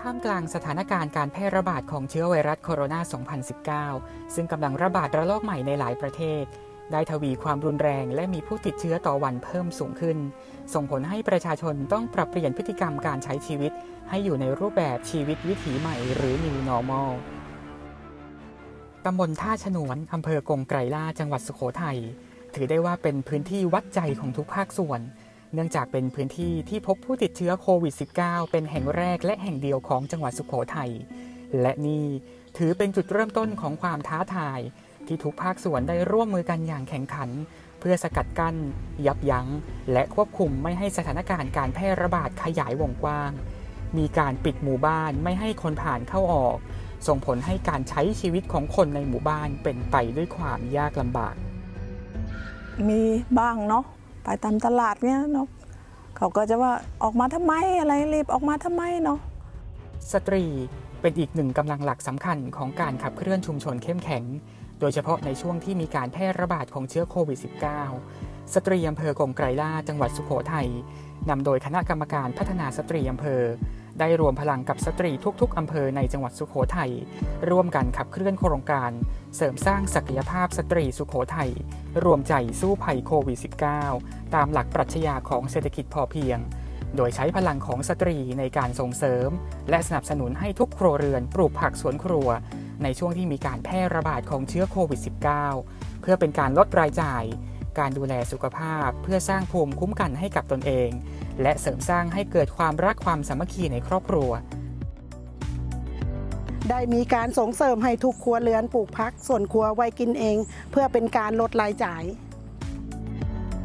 ท่ามกลางสถานการณ์การแพร่ระบาดของเชื้อไวรัสโคโรนา 2019 ซึ่งกำลังระบาดระลอกใหม่ในหลายประเทศ ได้ทวีความรุนแรงและมีผู้ติดเชื้อต่อวันเพิ่มสูงขึ้น ส่งผลให้ประชาชนต้องปรับเปลี่ยนพฤติกรรมการใช้ชีวิต ให้อยู่ในรูปแบบชีวิตวิถีใหม่หรือ New Normal ตำบลท่าฉนวนอำเภอกงไกรล่าจังหวัดสุโขทัยถือได้ว่าเป็นพื้นที่วัดใจของทุกภาคส่วน เนื่องจากเป็นพื้นที่ที่พบผู้ติดเชื้อโควิด -19 เป็นแห่งแรกและแห่งเดียวของจังหวัดสุโขทัย และนี่ถือเป็นจุดเริ่มต้นของความท้าทาย ที่ทุกภาคส่วนได้ร่วมมือกันอย่างแข่งขัน เพื่อสกัดกั้น ยับยั้ง และควบคุมไม่ให้สถานการณ์การแพร่ระบาดขยายวงกว้าง มีการปิดหมู่บ้านไม่ให้คนผ่านเข้าออก ส่งผลให้การใช้ชีวิตของคนในหมู่บ้านเป็นไปด้วยความยากลำบาก มีบ้างเนาะ ไปตามตลาดเนี้ยเนาะเขาก็จะว่าออกมาทำไมอะไรรีบออกมาทำไมเนาะสตรีเป็นอีกหนึ่งกำลังหลักสำคัญของการขับเคลื่อนชุมชนเข้มแข็ง โดยเฉพาะในช่วงที่มีการแพร่ระบาดของเชื้อโควิด -19 สตรีอำเภอกงไกรล่าจังหวัดสุโขทัยนำโดยคณะกรรมการพัฒนาสตรีอำเภอ ได้รวมพลังกับสตรีทุก ๆ อำเภอในจังหวัดสุโขทัยร่วมกันขับเคลื่อนโครงการ เสริมสร้างศักยภาพสตรีสุโขทัยรวมใจสู้ภัยโควิด -19 ตามหลักปรัชญาของเศรษฐกิจพอเพียง โดยใช้พลังของสตรีในการส่งเสริม และสนับสนุนให้ทุกครัวเรือนปลูกผักสวนครัว ในช่วงที่มีการแพร่ระบาดของเชื้อโควิด -19 เพื่อเป็นการลดรายจ่าย การดูแลสุขภาพ เพื่อสร้างภูมิคุ้มกันให้กับตนเอง และเสริมสร้างให้เกิดความรักความสามัคคีในครอบครัว ได้มีการส่งเสริมให้ทุกครัวเรือนปลูกพักส่วนครัวไว้กินเอง เพื่อเป็นการลดรายจ่าย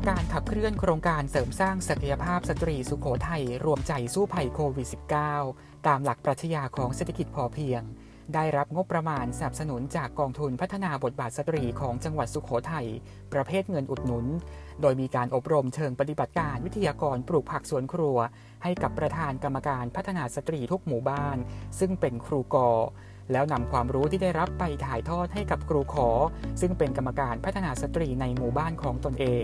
การขับเคลื่อนโครงการเสริมสร้างศักยภาพสตรีสุโขทัยรวมใจสู้ภัยโควิด -19 ตามหลักปรัชญาของเศรษฐกิจพอเพียง ได้รับงบประมาณสนับสนุนจากกองทุนพัฒนาบทบาทสตรีของจังหวัดสุโขทัย ประเภทเงินอุดหนุน โดยมีการอบรมเชิงปฏิบัติการวิทยากรปลูกผักสวนครัว ให้กับประธานกรรมการพัฒนาสตรีทุกหมู่บ้าน ซึ่งเป็นครูกอแล้วนำความรู้ที่ได้รับไปถ่ายทอดให้กับครูขอ ซึ่งเป็นกรรมการพัฒนาสตรีในหมู่บ้านของตนเอง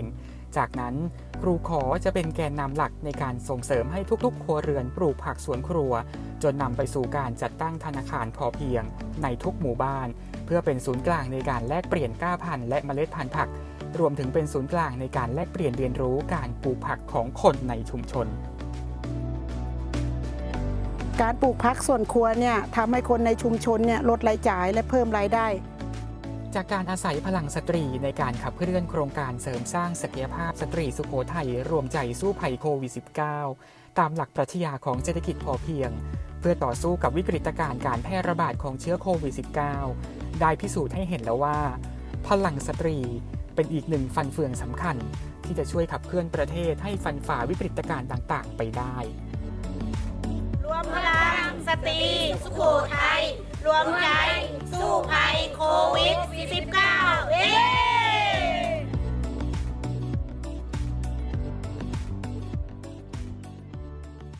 จากนั้นครูขอจะเป็นแกนนำหลักในการส่งเสริมให้ทุกๆ ครัวเรือนปลูกผักสวนครัว จนนำไปสู่การจัดตั้งธนาคารพอเพียง ในทุกหมู่บ้าน เพื่อเป็นศูนย์กลางในการแลกเปลี่ยนก้าพันธุ์และเมล็ดพันธุ์ผัก รวมถึงเป็นศูนย์กลางในการแลกเปลี่ยนเรียนรู้การปลูกผักของคนในชุมชน การปลูกพักส่วนครัวเนี่ยทำให้คนในชุมชนเนี่ยลดรายจ่ายและเพิ่มรายได้ จากการอาศัยพลังสตรีในการขับเคลื่อนโครงการเสริมสร้างศักยภาพสตรีสุโขทัยรวมใจสู้ภัยโควิด -19 ตามหลักปรัชญาของเศรษฐกิจพอเพียง เพื่อต่อสู้กับวิกฤตการณ์การแพร่ระบาดของเชื้อโควิด -19 ได้พิสูจน์ให้เห็นแล้วว่า พลังสตรีเป็นอีกหนึ่งฟันเฟืองสำคัญ ที่จะช่วยขับเคลื่อนประเทศให้ฟันฝ่าวิกฤตการณ์ต่างๆ ไปได้ รวมพลังสตรีสุโขทัย รวมใจ สู้ภัยโควิด -19 เอ๊